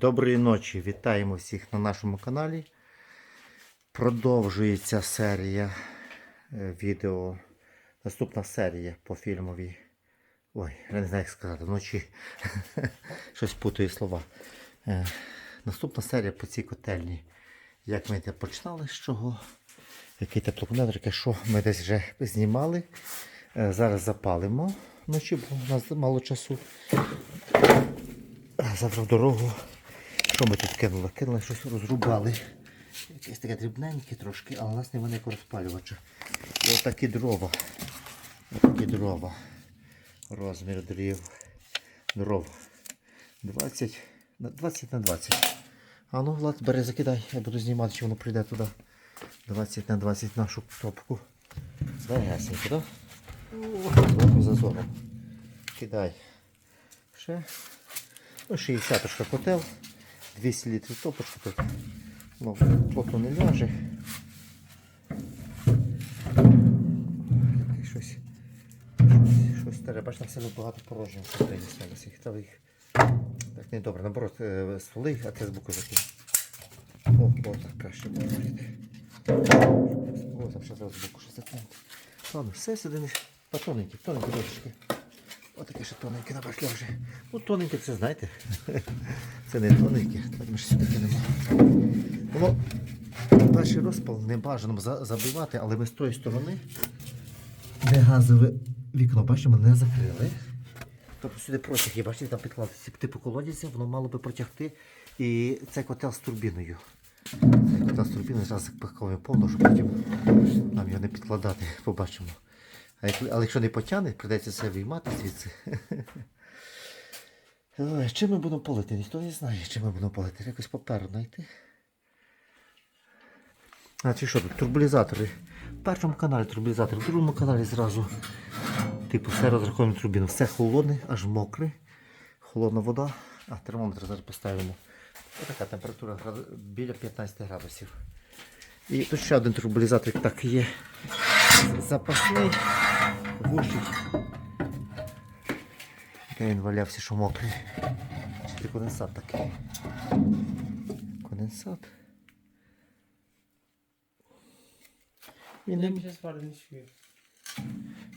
Доброї ночі, вітаємо всіх на нашому каналі. Продовжується серія е, відео. Наступна серія по фільмові. Ой, я не знаю, як сказати, вночі щось путаю слова. Е, Наступна серія по цій котельні. Як ми починали, з чого? Який теплокомпонент, яке що ми десь вже знімали. Е, Зараз запалимо вночі, бо у нас мало часу. Завтра в дорогу. Що ми тут кинули? Кинули щось розрубали. Якесь таке дрібненьке трошки, але у нас немає ніякого розпалювача. Отакі дрова. Отакі дрова. Розмір дрів. Дров. 20 на 20 на 20. А ну, Влад, бери, закидай, я буду знімати, чи воно прийде туди. 20 на 20 нашу топку. Дай гасенько, так? Да? зазором. Кидай. Ще. Ну, 60 трошка котел. 200 літрів топочка тут. Ну, плотно не ляже. Таке Щось. Щось, щось старе. Бач, там багато порожнього. Їх треба їх. Так не добре. Наоборот, е, столи, а це з боку закинь. О, о, так краще буде. О, там ще зараз з боку щось закинути. Ладно, все сюди не потоненькі, тоненькі дошечки. Отаке ще тоненьке на башля вже. Ну, тоненьке це знаєте. Це не тоненьке. Давайте ми ще сюди кинемо. Воно перший розпал не бажано забивати, але ми з тої сторони, де газове вікно, бачимо, не закрили. Тобто сюди протяг є, бачите, там підкладеться типу колодязя, воно мало би протягти. І це котел з турбіною. Цей котел з турбіною зараз запаковуємо повно, щоб потім нам його не підкладати, побачимо. Але якщо не потягне, прийдеться це виймати звідси. Чим ми будемо полити? Ніхто не знає, чим ми будемо полити. Якось паперу знайти. А чи що тут? Турбулізатори. В першому каналі турбулізатор, в другому каналі зразу. Типу, все розраховуємо турбіну. Все холодне, аж мокре. Холодна вода. А, термометр зараз поставимо. Ось така температура біля 15 градусів. І тут ще один турбулізатор так є. Запасний. Вушик. Де він валявся, що мокрий. Чи конденсат такий? Конденсат. Він не... Ще сварний світ.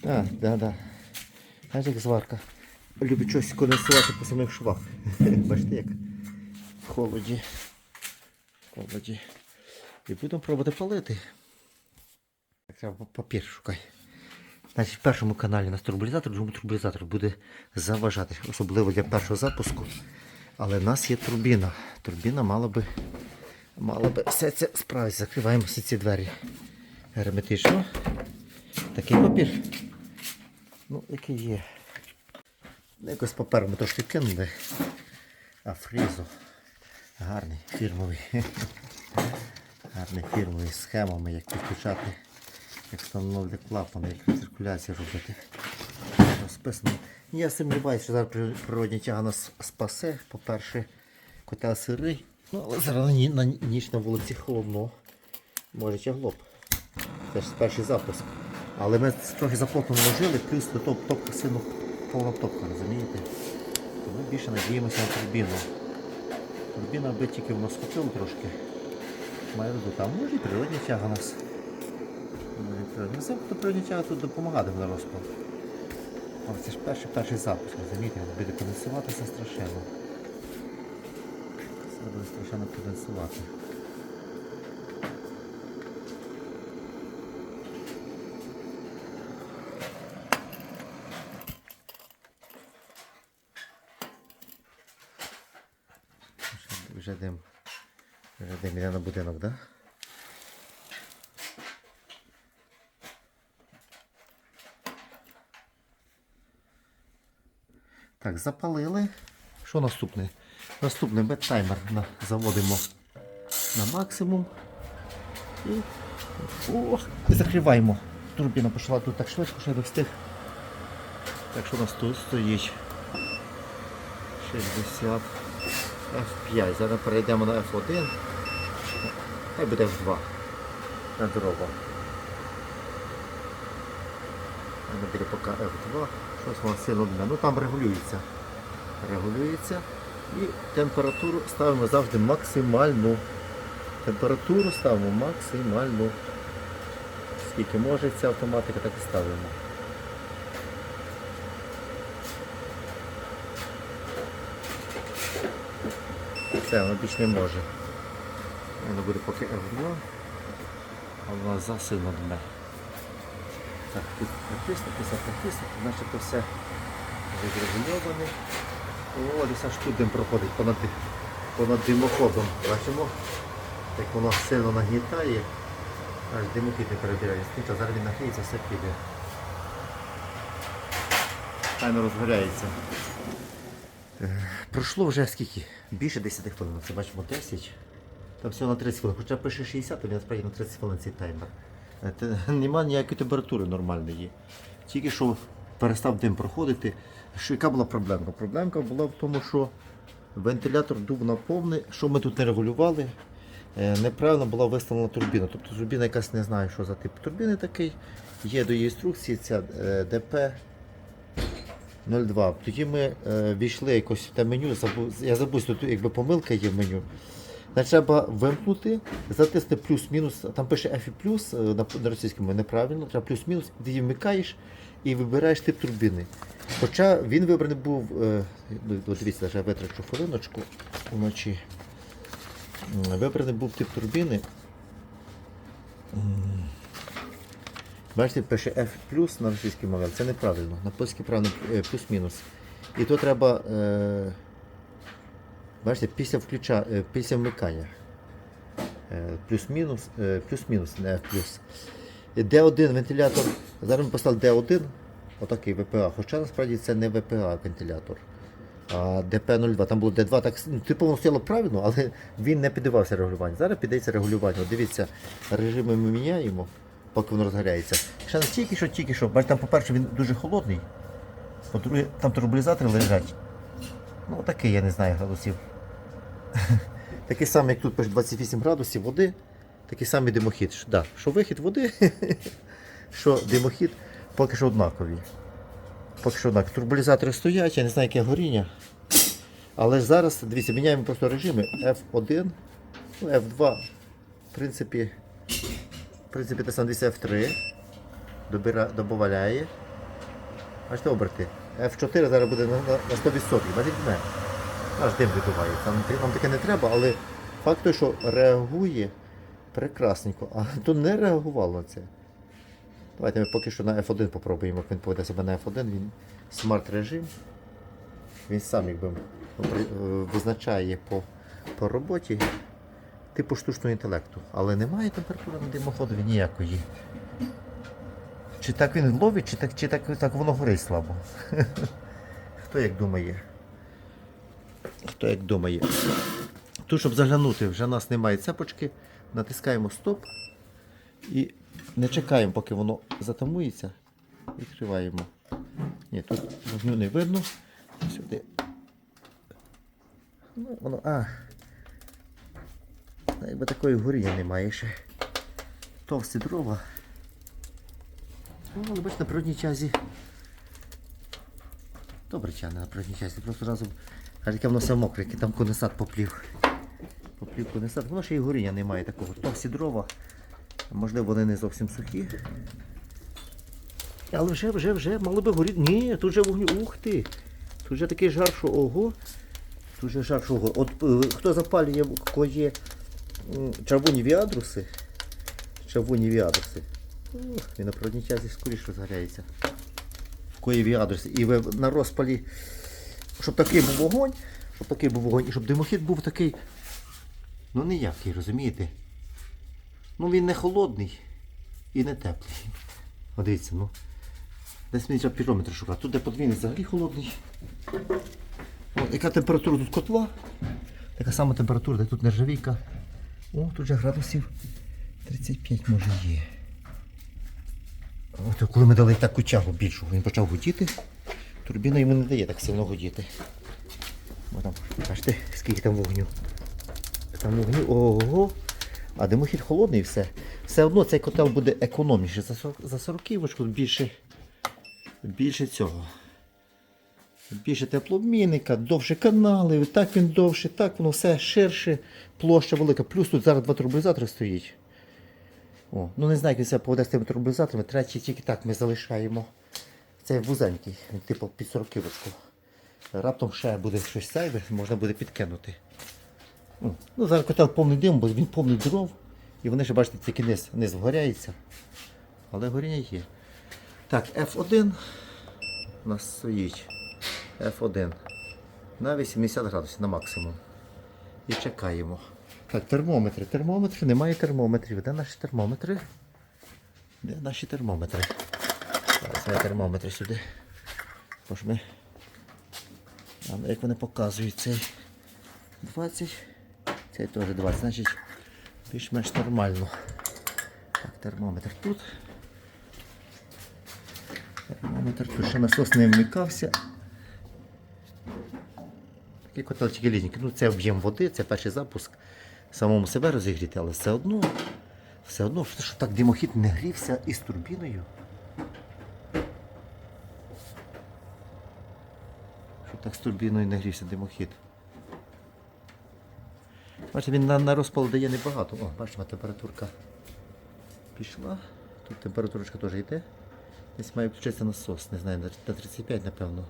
А, да, да. Знаєш, як зварка. Любить щось конденсувати по самих швах. Бачите, як в холоді. В холоді. І будемо пробувати палити. Так, треба папір шукай. Значить, в першому каналі у нас турбулізатор, в другому турбулізатор буде заважати, особливо для першого запуску. Але в нас є турбіна. Турбіна мала би, мала би все це справити. Закриваємо всі ці двері герметично. Такий папір. Ну, який є. Ну, Якось паперу ми трошки кинули. А фрізу. Гарний фірмовий. Гарний фірмовий схемами, як підключати, як встановлювати клапани, як рециркуляцію робити. Розписано. Я сумніваюся, що зараз природня тяга нас спасе. По-перше, котел сирий. Ну, але зараз на ніч на вулиці холодно. Може тягло б. Це ж перший запуск. Але ми трохи заплотно вложили, плюс топ топка сильно повна топка, розумієте? То ми більше надіємося на турбіну. Турбіна аби тільки воно схопило трошки. Має роду там. Може і природня тяга нас. Може, і природня. Ну, це то природня тяга тут допомагати на розпал. Але це ж перший перший запуск, розумієте, він буде конденсуватися страшенно. Це буде страшенно конденсувати. Вже дим. Вже дим іде на будинок, так? Да? Запалили. Що наступне? Наступний бет-таймер заводимо на максимум. І, о, і закриваємо. Турбіна пішла тут так швидко, що я не встиг. Так що у нас тут стоїть 60 F5. Зараз перейдемо на F1. Хай буде F2. На дрова. Ми буде поки F2. Щось воно сильно дме. Ну там регулюється. Регулюється. І температуру ставимо завжди максимальну. Температуру ставимо максимальну. Скільки може ця автоматика, так і ставимо. Все, воно більш не може. Воно буде поки F2, а воно засильно дме. Так, тут притиснутися, притиснути, начебто все відрегульоване. О, десь аж тут дим проходить понад, понад димоходом. Бачимо, як воно сильно нагнітає, аж димохід не перебирає. Нічого, зараз він нагріється, все піде. Файно розгоряється. Е, Пройшло вже скільки? Більше 10 хвилин. Це бачимо 10. Там всього на 30 хвилин. Хоча пише 60, то він насправді на 30 хвилин цей таймер. Нема ніякої температури нормальної. Тільки що перестав дим проходити. Що, яка була проблемка? Проблемка була в тому, що вентилятор дув на повне, що ми тут не регулювали. е, Неправильно була виставлена турбіна. Тобто турбіна якась не знаю, що за тип турбіни такий. Є до її інструкції ця е, ДП 02. Тоді ми е, війшли якось в те меню, забув, я забув, тут якби помилка є в меню. Треба вимкнути, затисти плюс-мінус, там пише F+, е, на, російському неправильно, треба плюс-мінус, ти її вмикаєш і вибираєш тип турбіни. Хоча він вибраний був, е, ну, дивіться, я витрачу хвилиночку вночі. Вибраний був тип турбіни. Бачите, пише F на російській мові, це неправильно. На польській правильно е, плюс-мінус. І то треба. Бачите, після включа, е, після вмикання. Е, плюс-мінус, е, плюс-мінус, не. І D1 вентилятор. Зараз ми поставили D1, отакий ВПА. Хоча насправді це не ВПА вентилятор. А ДП-02, там було D2, так ну, воно стояло правильно, але він не піддавався регулюванню. Зараз піддається регулюванню. Дивіться, режими ми міняємо, поки воно розгоряється. Ще не тільки що, тільки що. Бачите, там, по-перше, він дуже холодний. По-друге, там турбулізатори лежать. Ну, такий, я не знаю, градусів. Такий самий, як тут пише 28 градусів води, такий самий димохід. Що, да, що вихід води, що димохід, поки що однакові. Поки що однакові. Турбулізатори стоять, я не знаю, яке горіння. Але зараз, дивіться, міняємо просто режими F1, ну, F2, в принципі, в принципі, те саме дивіться F3, добира, добавляє. Бачите, оберти. F4 зараз буде на, на, на 100%, бачите. Аж дим видувається. Нам, таке не треба, але факт що реагує прекрасненько. А то не реагувало на це. Давайте ми поки що на F1 попробуємо, як він поведе себе на F1. Він смарт режим. Він сам якби е, визначає по, по роботі типу штучного інтелекту. Але немає температури на димоходові ніякої. Чи так він ловить, чи так, чи так, так воно горить слабо. Хто як думає? Хто як думає. Тут, щоб заглянути, вже у нас немає цепочки, натискаємо стоп і не чекаємо, поки воно затамується. Відкриваємо. Ні, тут вогню не видно. Сюди. Ну, воно, а. Якби такої горіння немає ще. Товсті дрова. Ну, але бачите, на природній чазі. Добре тягне на природній чазі. Просто разом. Аж яке воно все мокре, який там конденсат поплів. Поплів конденсат. Воно ще й горіння немає такого. Товсті дрова. Можливо, вони не зовсім сухі. Але вже, вже, вже, мало би горіти. Ні, тут вже вогню. Ух ти! Тут вже такий жар, що ого. Тут вже жар, що ого. От е, хто запалює, є червоні віадруси. Червоні віадруси. Він на природній часі скоріше розгоряється. В кої віадруси. І ви на розпалі, щоб такий був вогонь, щоб такий був вогонь, і щоб димохід був такий. Ну ніякий, розумієте? Ну він не холодний і не теплий. От дивіться, ну. Десь мені треба пірометр шукати. Тут де подвійний взагалі холодний. От, яка температура тут котла? Така сама температура, де тут нержавійка. О, тут же градусів 35 може є. От, коли ми дали таку тягу більшу, він почав гудіти. Турбіна йому не дає так сильно гудіти. Бо там, бачите, скільки там вогню. Там вогню, ого. А димохід холодний і все. Все одно цей котел буде економніше за 40, за 40 більше, більше цього. Більше теплообмінника, довше канали, так він довше, так воно все ширше, площа велика. Плюс тут зараз два турбулізатори стоїть. О, ну не знаю, як він себе поведе з тими турбулізаторами, третій тільки так ми залишаємо. Цей вузенький, типу під 40 кілочку. Раптом ще буде щось зайве, можна буде підкинути. Ну, ну зараз котел повний дим, бо він повний дров. І вони ще, бачите, тільки низ, низ вгоряється. Але горіння є. Так, F1 у нас стоїть. F1. На 80 градусів на максимум. І чекаємо. Так, термометри. Термометри, немає термометрів. Де наші термометри? Де наші термометри? Зараз я термометри сюди. Ж. А ну, як вони показують цей 20, цей теж 20, значить більш-менш нормально. Так, термометр тут. Термометр тут ще насос не вмикався. Такий котелчики літники. Ну це об'єм води, це перший запуск. Самому себе розігріти, але все одно, все одно, що так димохід не грівся із турбіною. Так з турбіною не грівся димохід. Бачите, він на, на розпал дає небагато. О, бачимо, температурка пішла. Тут температурочка теж йде. Десь має включитися насос, не знаю, на на 35, напевно.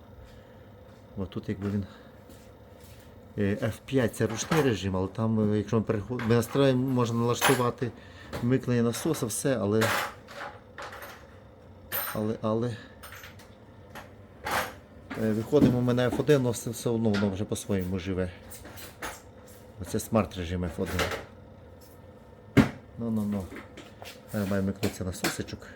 О, тут якби він. е, F5 це ручний режим, але там, е, якщо ми переходимо, ми настроїмо, можна налаштувати вмикнення насоса, все, але. Але, але. Е, Виходимо ми на F1, але все, одно воно вже по-своєму живе. Оце смарт режим F1. Ну, ну, ну. Зараз має вмикнутися насосичок.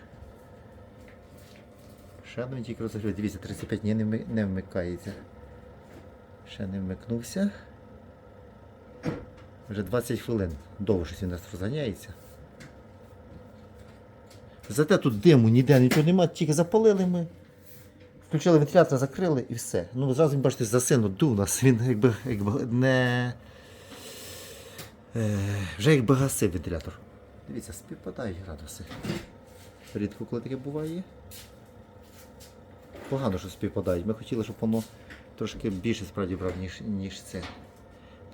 Ще один тільки розігрів. Дивіться, 35 ні, не, вмикається. Ще не вмикнувся. Вже 20 хвилин. Довго він нас розганяється. Зате тут диму ніде нічого немає, тільки запалили ми. Включили вентилятор, закрили і все. Ну зразу він, бачите, засину дув нас. Він якби, якби не. Е, вже якби гасив вентилятор. Дивіться, співпадають градуси. Рідко коли таке буває. Погано, що співпадають. Ми хотіли, щоб воно трошки більше справді брав, ніж, ніж це.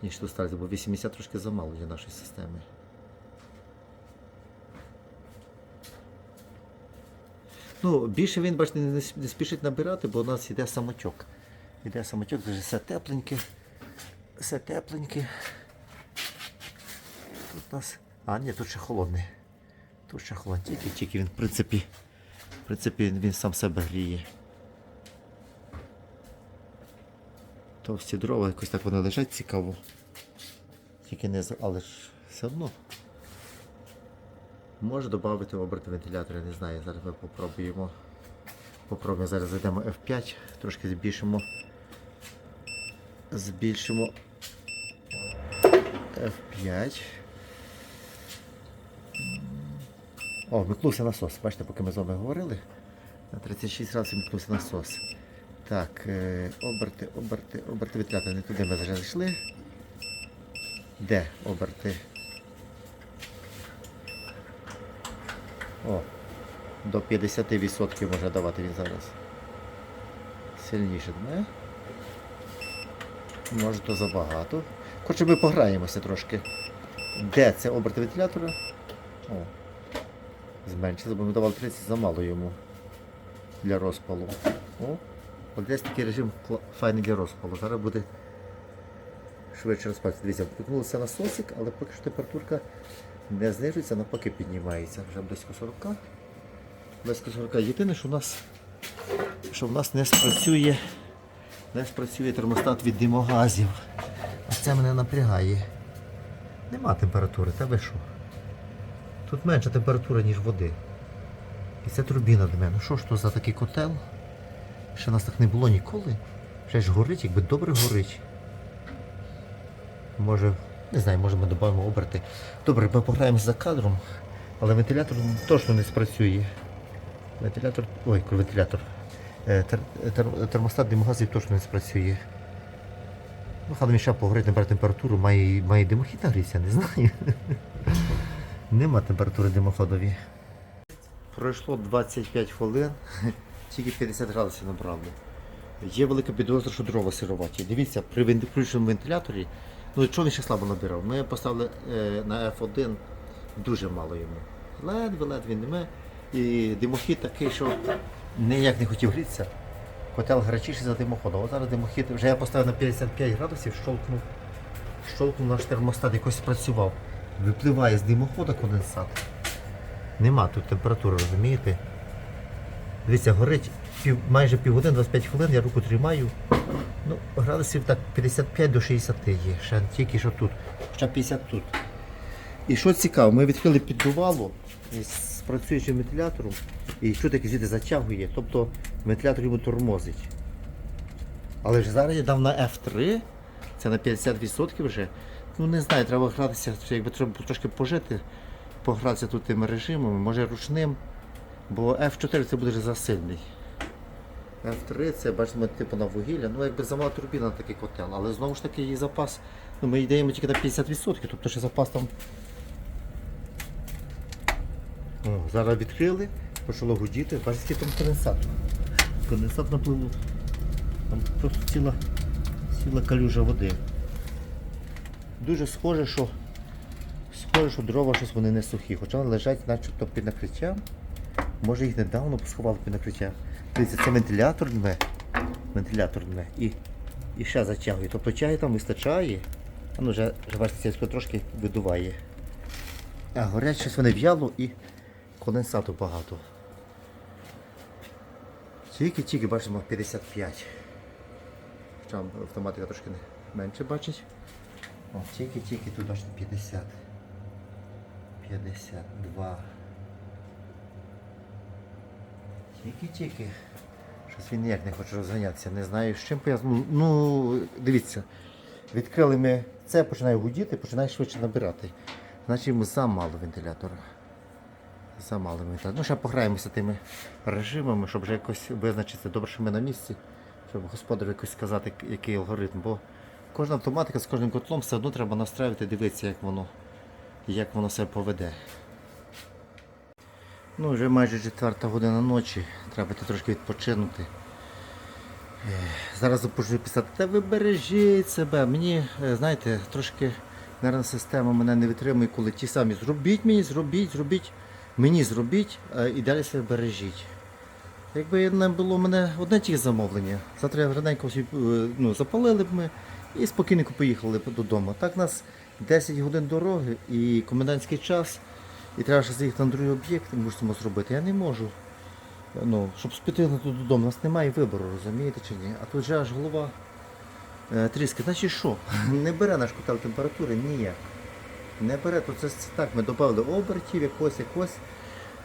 Ніж ту сталь, бо 80 трошки замало для нашої системи. Ну, більше він, бачите, не, спішить набирати, бо у нас йде самотьок. Йде самотьок, вже все тепленьке. Все тепленьке. Тут у нас. А, ні, тут ще холодний. Тут ще холодний. Тільки, тільки він, в принципі, в принципі, він сам себе гріє. Товсті дрова, якось так вони лежать цікаво. Тільки не але ж все одно. Може додати оберти вентилятора, не знаю. Зараз ми попробуємо. Попробуємо зараз зайдемо F5, трошки збільшимо. Збільшимо F5. О, вмикнувся насос. Бачите, поки ми з вами говорили. На 36 разів вмикнувся насос. Так, е, оберти, оберти, оберти вентилятора. Не туди ми вже зайшли. Де оберти? О, до 50% може давати він зараз. Сильніше дме. Може то забагато. Хоча ми пограємося трошки. Де це оберти вентилятора? О. Зменшили, бо ми давали 30 замало йому для розпалу. О, от десь такий режим файний для розпалу. Зараз буде швидше розпалюватися. Дивіться, впікнулося насосик, але поки що температурка не знижується, навпаки піднімається. Вже близько 40. Близько 40. Єдине, що у нас, що в нас не спрацює, не спрацює термостат від димогазів. А це мене напрягає. Нема температури, та ви що? Тут менша температура, ніж води. І це турбіна до мене. Що ж то за такий котел? Ще нас так не було ніколи. Ще ж горить, якби добре горить. Може, не знаю, може ми додамо оберти. Добре, ми пограємо за кадром, але вентилятор точно не спрацює. Вентилятор. Ой, вентилятор. Е, Тер, тер- термостат димогазів точно не спрацює. Ну, хай ще поговорити, набрати температуру, має, має димохід нагрітися, не знаю. Нема температури димоходові. Пройшло 25 хвилин, тільки 50 градусів набрали. Є велика підозра, що дрова сироваті. Дивіться, при включеному вентиляторі, ну чого він ще слабо набирав? Ми поставили е, на F1 дуже мало йому. Ледве-ледве неме. І димохід такий, що ніяк не хотів грітися. Котел гарячіший за димоходом. От зараз димохід, вже я поставив на 55 градусів, щолкнув, щолкнув наш термостат, якось спрацював. Випливає з димохода конденсат. Нема тут температури, розумієте? Дивіться, горить пів, майже півгодини, 25 хвилин, я руку тримаю. Ну, градусів так 55 до 60 є. Ще тільки що тут. Ще 50 тут. І що цікаво, ми відкрили піддувало з працюючим вентилятором і чути, як звідти затягує. Тобто вентилятор йому тормозить. Але ж зараз я дав на F3, це на 50% вже. Ну не знаю, треба гратися, якби треба трошки пожити, погратися тут тими режимами, може ручним. Бо F4 це буде вже засильний. F3 це бачимо типу на вугілля, ну якби замала турбіна на такий котел, але знову ж таки її запас, ну ми йдемо тільки на 50%, тобто ще запас там. О, зараз відкрили, почало гудіти, бачите, там конденсат. Конденсат напливу. Там просто ціла, ціла калюжа води. Дуже схоже, що схоже, що дрова щось вони не сухі, хоча вони лежать начебто під накриттям. Може їх недавно сховали під накриття. Дивіться, це вентилятор дме. Вентилятор дме. І, і ще затягує. Тобто чаю там вистачає. Ну вже, вже бачите, трошки видуває. А горять щось вони в'яло і конденсату багато. Тільки-тільки бачимо 55. Хоча автоматика трошки менше бачить. Тільки-тільки тут бачите 50. 52. Тільки-тільки. Щось він ніяк не хоче розганятися. Не знаю, з чим пов'язано. Ну, дивіться. Відкрили ми це, починає гудіти, починає швидше набирати. Значить замало вентилятора. Замало вентилятора. Ну, ще пограємося тими режимами, щоб вже якось визначитися. Добре, що ми на місці, щоб господарю якось сказати, який алгоритм. Бо кожна автоматика з кожним котлом все одно треба настраювати, дивитися, як воно, як воно себе поведе. Ну, вже майже четверта година ночі, треба трошки відпочинути. Ех, Зараз запущу писати, та ви бережіть себе. Мені, е, знаєте, трошки нервна система мене не витримує, коли ті самі зробіть мені, зробіть, зробіть, мені зробіть, і далі себе бережіть. Якби не було мене одне тільки замовлення, завтра раненько е, ну, запалили б ми і спокійненько поїхали додому. Так у нас 10 годин дороги і комендантський час, і треба ще заїхати на другий об'єкт, ми мусимо зробити. Я не можу. Ну, щоб спітинути додому, у нас немає вибору, розумієте чи ні? А тут же аж голова е, тріскає. Значить що? Не бере наш котел температури ніяк. Не бере, то це, це так, ми додали обертів, якось, якось.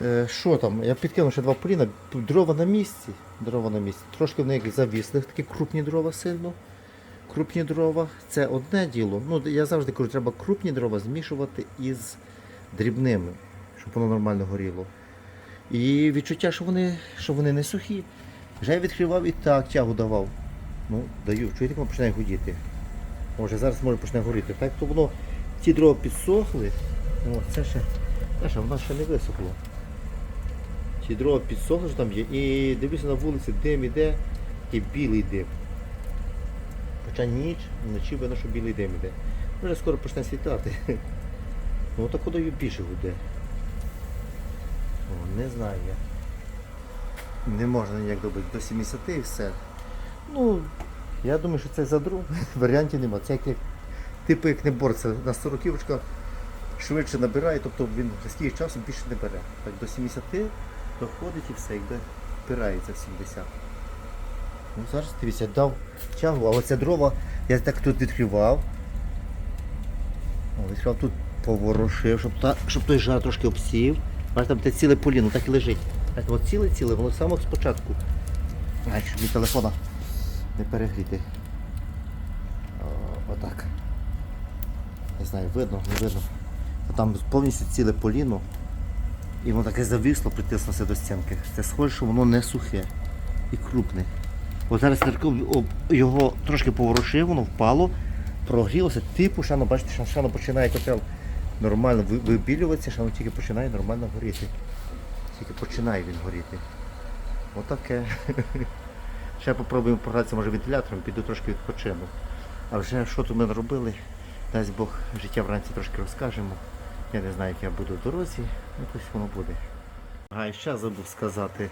Е, Що там? Я підкинув ще два поліна, дрова на місці. Дрова на місці. Трошки в них завісли, такі крупні дрова сильно. Крупні дрова це одне діло. Ну, я завжди кажу, треба крупні дрова змішувати із дрібними, щоб воно нормально горіло. І відчуття, що вони, що вони не сухі. Вже я відкривав і так тягу давав. Ну, даю, чуєте, як воно починає гудіти. Може зараз може почне горіти. Так то воно ті дрова підсохли. О, це ще, це ще воно ще не висохло. Ті дрова підсохли, що там є. І дивлюся на вулиці, дим іде, і білий дим. Хоча ніч, вночі видно, що білий дим іде. Вже скоро почне світати. Ну так куди більше гуде. О, не знаю я. Не можна ніяк добити до 70 і все. Ну, я думаю, що це задру. Варіантів нема. Це як, як типу як не борця на 40 швидше набирає, тобто він за стільки часу більше не бере. Так до 70 доходить і все, якби впирається в 70. Ну зараз дивіться, дав тягу, а оце дрова я так тут відкривав. О, відкривав тут поворушив, щоб, та, щоб той жар трошки обсів. Бачите, там те ціле поліно, так і лежить. От ціле-ціле, воно саме спочатку. Ай, щоб мій телефона не перегріти. Отак. Не знаю, видно, не видно. А Там повністю ціле поліно. І воно таке зависло, притиснулося до стінки. Це схоже, що воно не сухе і крупне. От зараз його трошки поворушив, воно впало, прогрілося, типу, шано, бачите, шано починає котел нормально ви- вибілюватися, шано тільки починає нормально горіти. Тільки починає він горіти. Отаке. Ще попробуємо погратися, може вентилятором, піду трошки відпочину. А вже що тут ми наробили, дасть Бог життя вранці трошки розкажемо. Я не знаю, як я буду в дорозі, ну ось воно буде. А і ще забув сказати.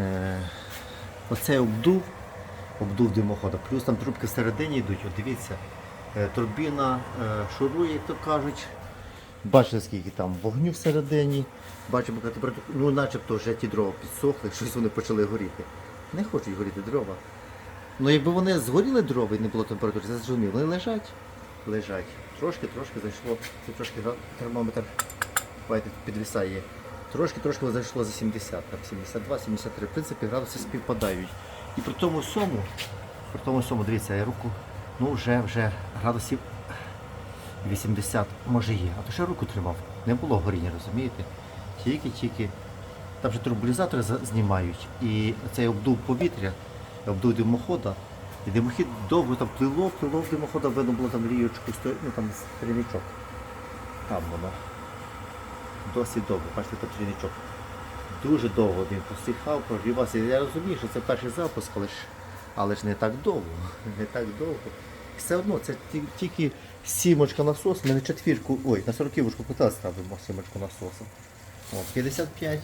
Е, оцей обдув, обдув димохода, плюс там трубки всередині йдуть, от дивіться, е, турбіна е, шурує, як то кажуть. Бачите, скільки там вогню всередині. Бачимо, ну начебто вже ті дрова підсохли, щось вони почали горіти. Не хочуть горіти дрова. Ну якби вони згоріли дрова і не було температури, це зрозуміло. Вони лежать, лежать. Трошки, трошки зайшло. Це трошки термометр бачите, підвисає. Трошки, трошки зайшло за 70, там 72, 73. В принципі, градуси співпадають. І при тому всьому, при тому всьому, дивіться, я руку, ну вже вже градусів 80 може є. А то ще руку тримав. Не було горіння, розумієте? Тільки-тільки. Там же турбулізатори знімають. І цей обдув повітря, обдув димохода. І димохід довго там плило, плило димохода, видно було там ліючку, ну там тріничок. Там воно. Досить довго, бачите, тут тріничок. Дуже довго він посихав, прогрівався. Я розумію, що це перший запуск, але ж, але ж не так довго. Не так довго. Все одно це тільки сімочка насос, ми на четвірку, ой, на сороківочку кота ставимо сімочку насосу. О, 55.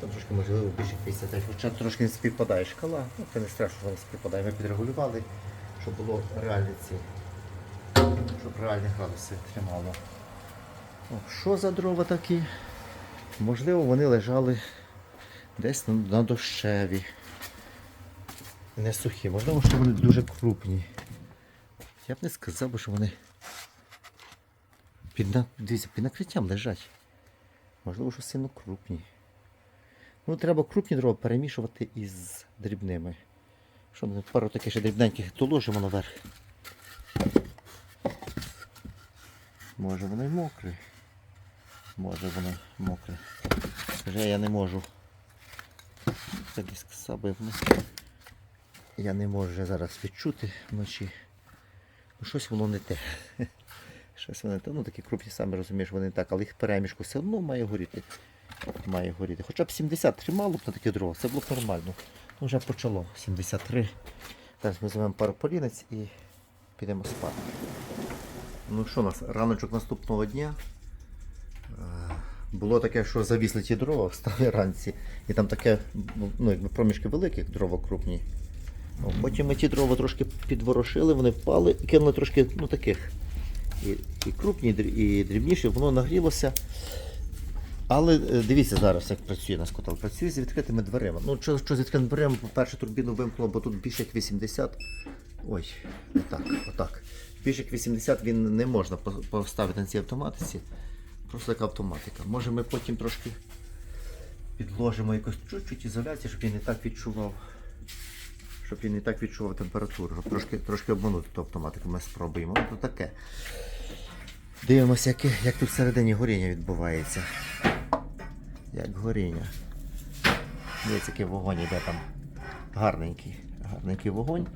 Там трошки можливо більше 55, хоча трошки не співпадає шкала, ну це не страшно, що не співпадає. Ми підрегулювали, щоб було реальні ці, щоб реальні градуси тримало. О, що за дрова такі? Можливо, вони лежали десь на дощеві. Не сухі, можливо, що вони дуже крупні. Я б не сказав, що вони під, на- дивіться, під накриттям лежать. Можливо, що сильно крупні. Ну, треба крупні дрова перемішувати із дрібними. Що ми пару таких ще дрібненьких доложимо наверх. Може воно й мокре. Може воно мокре. Вже я не можу. Так і сказав я не можу вже зараз відчути вночі. Ну, щось воно не те. Щось воно не те. Ну такі крупні самі розумієш, вони так, але їх перемішку все одно має горіти. Має горіти. Хоча б 70 тримало б на таке дрова, це було б нормально. Ну вже почало 73. Зараз ми візьмемо пару полінець і підемо спати. Ну що у нас, раночок наступного дня. Е, Було таке, що завісли ті дрова, встали ранці, і там таке, ну, якби проміжки великі, дрова крупні. Потім ми ті дрова трошки підворошили, вони впали і кинули трошки ну, таких. І, і крупні, і дрі- дрібніші, воно нагрілося. Але е, дивіться зараз, як працює наш котел. Працює з відкритими дверима. Ну, що, що з відкритими дверима, по-перше, турбіну вимкнуло, бо тут більше як 80. Ой, не так, отак. Більше як 80 він не можна поставити на цій автоматиці. Просто така автоматика. Може ми потім трошки підложимо якось чуть-чуть ізоляції, щоб він не так відчував. Щоб він не так відчував температуру, щоб трошки, трошки обманути ту автоматику. Ми спробуємо. То таке. Дивимося, як, як тут всередині горіння відбувається. Як горіння. Дивіться, який вогонь йде там. Гарненький. Гарненький вогонь.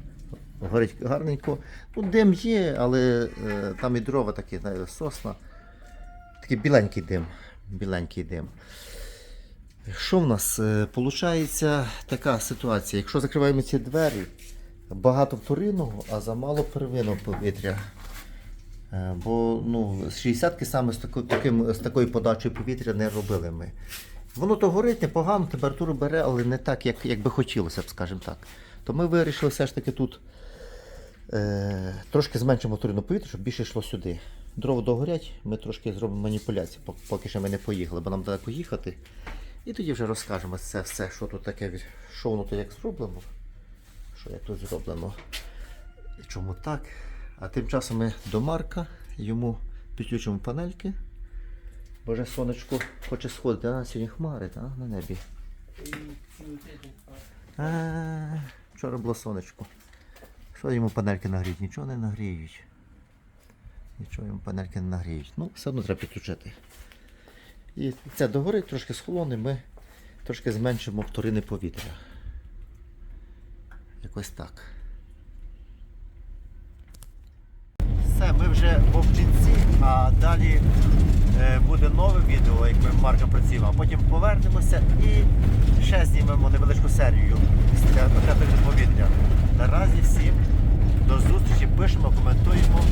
Горить гарненько. Ну, дим є, але е, там і дрова такі, знаєте, сосна. Такий біленький дим. Біленький дим. Що в нас? Е, Получається така ситуація. Якщо закриваємо ці двері, багато вторинного, а замало первинного повітря. Е, Бо ну, з 60-ки саме з, тако, таким, з такою подачею повітря не робили ми. Воно то горить непогано, температуру бере, але не так, як, як би хотілося б, скажімо так. То ми вирішили все ж таки тут е, трошки зменшимо вторинну повітря, щоб більше йшло сюди. Дрова догорять, ми трошки зробимо маніпуляції, поки що ми не поїхали, бо нам далеко їхати. І тоді вже розкажемо це все, що тут таке, від- воно тут як зроблено, що як тут зроблено. І чому так? А тим часом ми до Марка йому підключимо панельки. Боже, сонечко хоче сходити, а сьогодні хмари, та, на небі. А, вчора було сонечко. Що йому панельки нагріють? Нічого не нагріють. Нічого йому панельки не нагріють. Ну, все одно треба підключити. І це догорить, трошки схолоне, ми трошки зменшимо вторинне повітря. Якось так. Все, ми вже в Овчинці, а далі е, буде нове відео, як ми Марка працюємо, а потім повернемося і ще знімемо невеличку серію після отряду Наразі всім до зустрічі, пишемо, коментуємо.